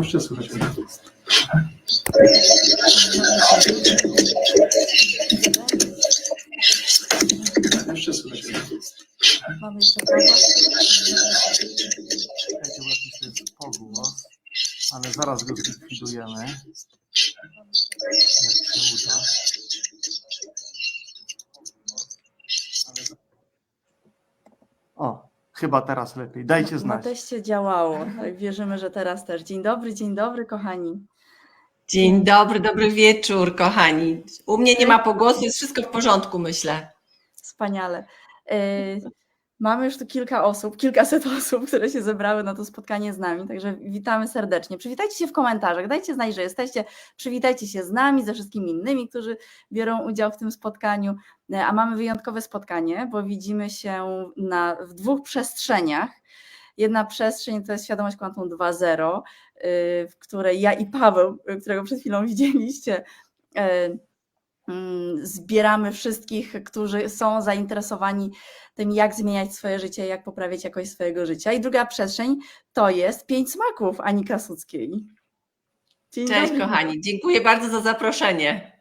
Jeszcze słychać mnie. Jeszcze słychać mnie. Mamy jeszcze kogoś? Czekajcie, bo jakiś to jest pogłos, ale zaraz go zlikwidujemy. Jak się uda. Ale- O, chyba teraz lepiej. Dajcie Na znać. teście działało. Tak, wierzymy, że teraz też. Dzień dobry, dzień dobry, kochani. Dzień dobry, dobry wieczór, kochani. U mnie nie ma pogłosu, jest wszystko w porządku, myślę. Wspaniale. Mamy już tu kilka osób, kilkaset osób, które się zebrały na to spotkanie z nami, także witamy serdecznie. Przywitajcie się w komentarzach, dajcie znać, że jesteście, przywitajcie się z nami, ze wszystkimi innymi, którzy biorą udział w tym spotkaniu. Y, A mamy wyjątkowe spotkanie, bo widzimy się na, w dwóch przestrzeniach. Jedna przestrzeń to jest świadomość kwantum 2.0, y, w której ja i Paweł, y, którego przed chwilą widzieliście, mm, zbieramy wszystkich, którzy są zainteresowani tym, jak zmieniać swoje życie, jak poprawiać jakość swojego życia. I druga przestrzeń to jest pięć smaków Ani Krasuckiej. Dzień Cześć, dobry. kochani. Dziękuję bardzo za zaproszenie.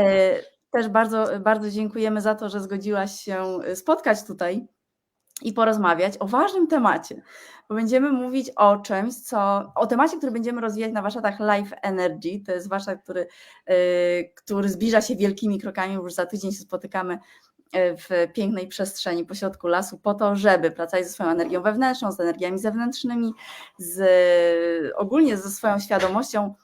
E, Też bardzo, bardzo dziękujemy za to, że zgodziłaś się spotkać tutaj i porozmawiać o ważnym temacie, bo będziemy mówić o czymś, co, o temacie, który będziemy rozwijać na warsztatach Life Energy. To jest warsztat, który, e, który zbliża się wielkimi krokami, już za tydzień się spotykamy e, w pięknej przestrzeni pośrodku lasu po to, żeby pracować ze swoją energią wewnętrzną, z energiami zewnętrznymi, z, ogólnie ze swoją świadomością,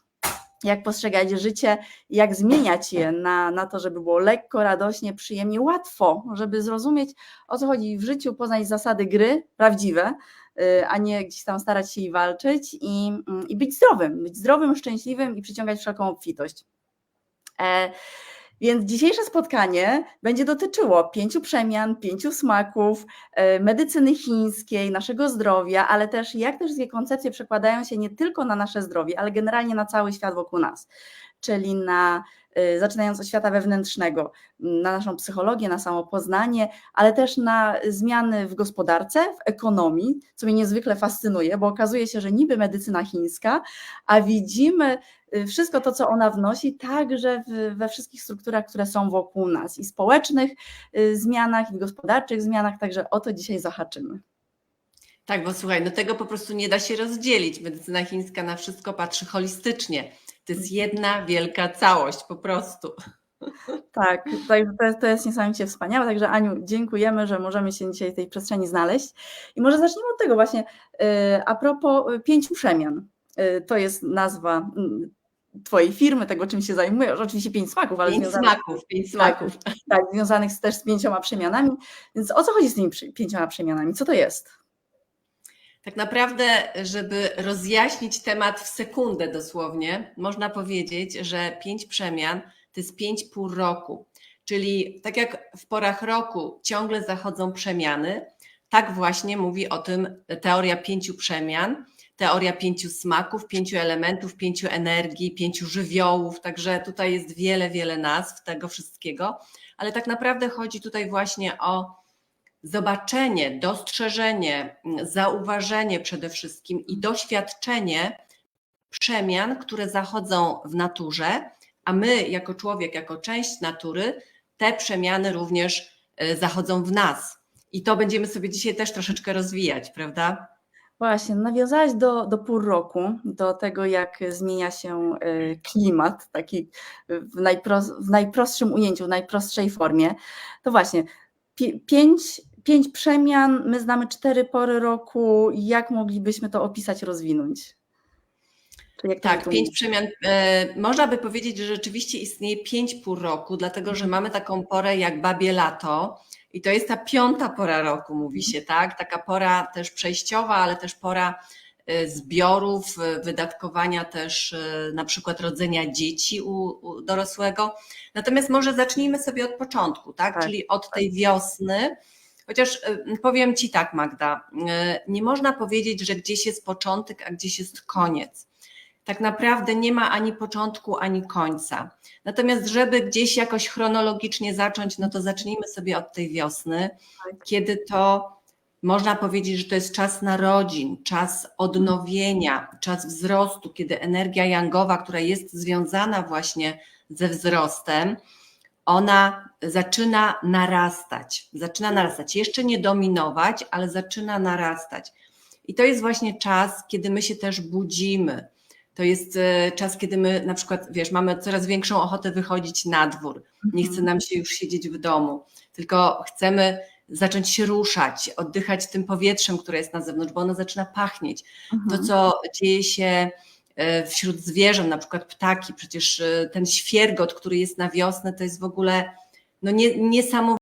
jak postrzegać życie, jak zmieniać je na, na to, żeby było lekko, radośnie, przyjemnie, łatwo, żeby zrozumieć o co chodzi w życiu, poznać zasady gry prawdziwe, y, a nie gdzieś tam starać się i walczyć i, mm, i być zdrowym, być zdrowym, szczęśliwym i przyciągać wszelką obfitość. E, Więc dzisiejsze spotkanie będzie dotyczyło pięciu przemian, pięciu smaków, e, medycyny chińskiej, naszego zdrowia, ale też jak te wszystkie koncepcje przekładają się nie tylko na nasze zdrowie, ale generalnie na cały świat wokół nas, czyli na y, zaczynając od świata wewnętrznego, na naszą psychologię, na samopoznanie, ale też na zmiany w gospodarce, w ekonomii, co mnie niezwykle fascynuje, bo okazuje się, że niby medycyna chińska, a widzimy y, wszystko to, co ona wnosi, także we wszystkich strukturach, które są wokół nas i społecznych y, zmianach, i gospodarczych zmianach, także o to dzisiaj zahaczymy. Tak, bo słuchaj, no tego po prostu nie da się rozdzielić. Medycyna chińska na wszystko patrzy holistycznie. To jest jedna wielka całość, po prostu. Tak, to, jest- to jest niesamowicie wspaniałe. Także Aniu, dziękujemy, że możemy się dzisiaj w tej przestrzeni znaleźć. I może zaczniemy od tego właśnie, y, a propos y, pięciu przemian. Y, To jest nazwa mm, Twojej firmy, tego czym się zajmujesz. Oczywiście pięć smaków, ale Pięć związanych, smaków, pięć smaków. tak, związanych też z pięcioma przemianami. Więc o co chodzi z tymi pięcioma przemianami? Co to jest? Tak naprawdę, żeby rozjaśnić temat w sekundę dosłownie, można powiedzieć, że pięć przemian to jest pięć pół roku. Czyli tak jak w porach roku ciągle zachodzą przemiany, tak właśnie mówi o tym teoria pięciu przemian, teoria pięciu smaków, pięciu elementów, pięciu energii, pięciu żywiołów. Także tutaj jest wiele, wiele nazw tego wszystkiego, ale tak naprawdę chodzi tutaj właśnie o zobaczenie, dostrzeżenie, zauważenie przede wszystkim i doświadczenie przemian, które zachodzą w naturze, a my jako człowiek, jako część natury, te przemiany również y, zachodzą w nas. I to będziemy sobie dzisiaj też troszeczkę rozwijać, prawda? Właśnie, nawiązałaś do, do pół roku, do tego, jak zmienia się y, klimat, taki w, w najprostszym ujęciu, w najprostszej formie. To właśnie, pi, pięć, pięć przemian, my znamy cztery pory roku. Jak moglibyśmy to opisać, rozwinąć? Tak, pięć przemian. E, można by powiedzieć, że rzeczywiście istnieje pięć pół roku, dlatego że mamy taką porę jak babie lato i to jest ta piąta pora roku, mówi się, tak? Taka pora też przejściowa, ale też pora e, zbiorów, e, wydatkowania też e, na przykład rodzenia dzieci u, u dorosłego. Natomiast może zacznijmy sobie od początku, tak? Tak. Czyli od tej wiosny. Chociaż e, powiem Ci tak, Magda, e, nie można powiedzieć, że gdzieś jest początek, a gdzieś jest koniec tak naprawdę nie ma ani początku, ani końca. Natomiast, żeby gdzieś jakoś chronologicznie zacząć, no to zacznijmy sobie od tej wiosny, kiedy to można powiedzieć, że to jest czas narodzin, czas odnowienia, czas wzrostu, kiedy energia jangowa, która jest związana właśnie ze wzrostem, ona zaczyna narastać. Zaczyna narastać. Jeszcze nie dominować, ale zaczyna narastać. I to jest właśnie czas, kiedy my się też budzimy. To jest e, czas, kiedy my na przykład, wiesz, mamy coraz większą ochotę wychodzić na dwór. Nie chce nam się już siedzieć w domu, tylko chcemy zacząć się ruszać, oddychać tym powietrzem, które jest na zewnątrz, bo ono zaczyna pachnieć. To, co dzieje się wśród zwierząt, na przykład ptaki, przecież e, ten świergot, który jest na wiosnę, to jest w ogóle no nie, niesamowite.